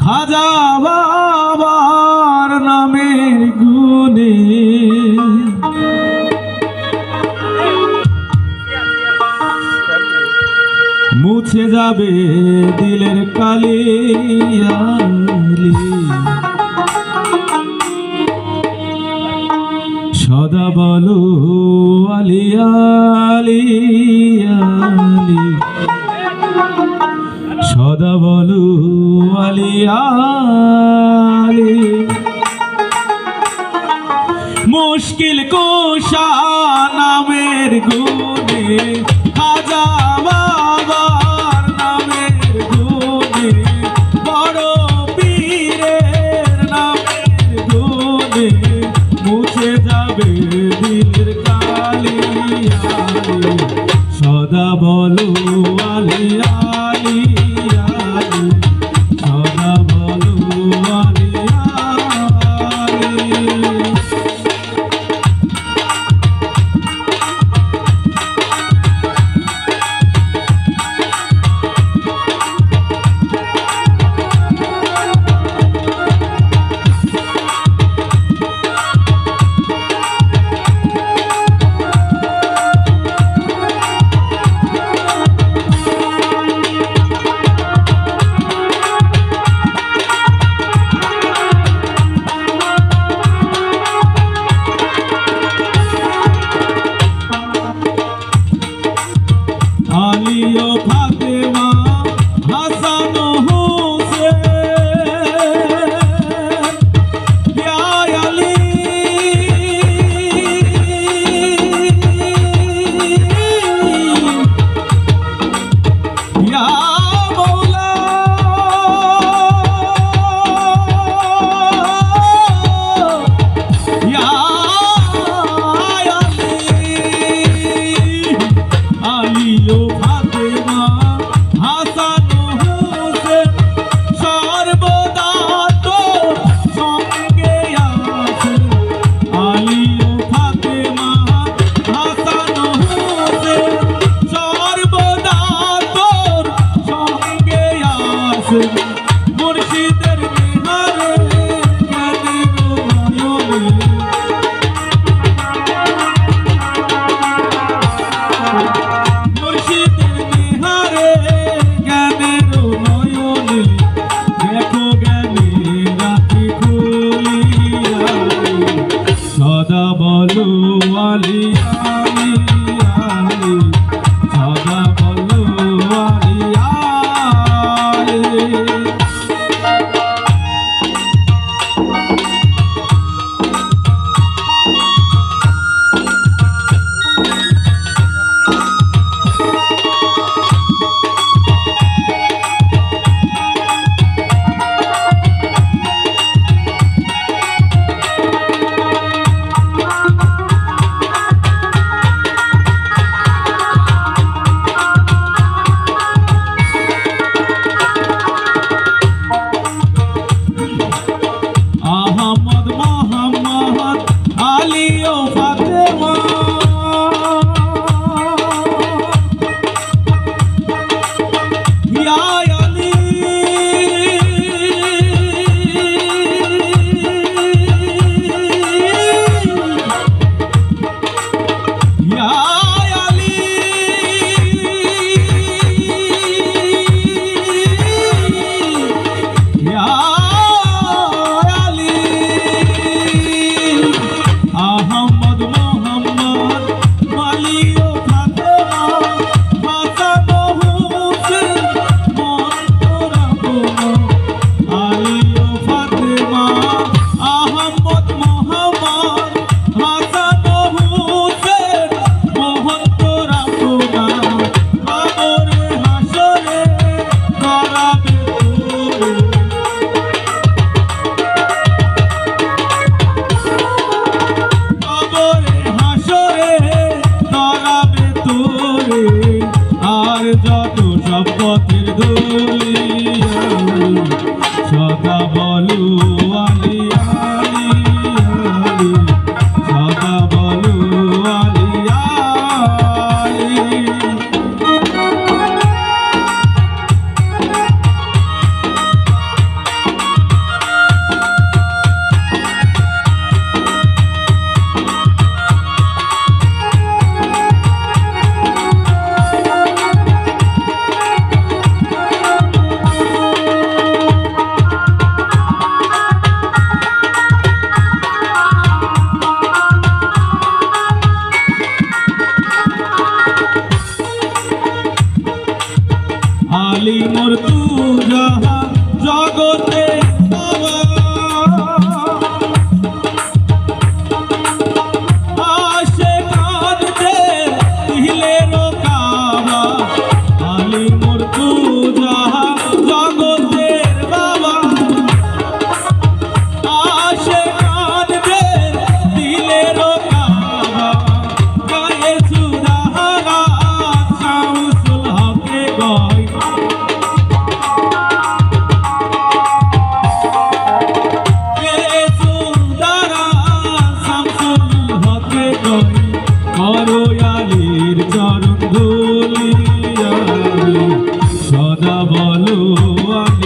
খাজা বাবার নামের গুণে। মুছে যাবে দিলের কালিয়ালি। বলো আলি আলি আলি। সদা বলো আলি আলি। মুশকিল কোষা নামের গুণে সদা বলো আলি আলি আলি। সদা বলো আলি আলি। राम জোরে ধরাবে তোরে আর যত সব পথের ধুলি সদা বলু good সদা বলো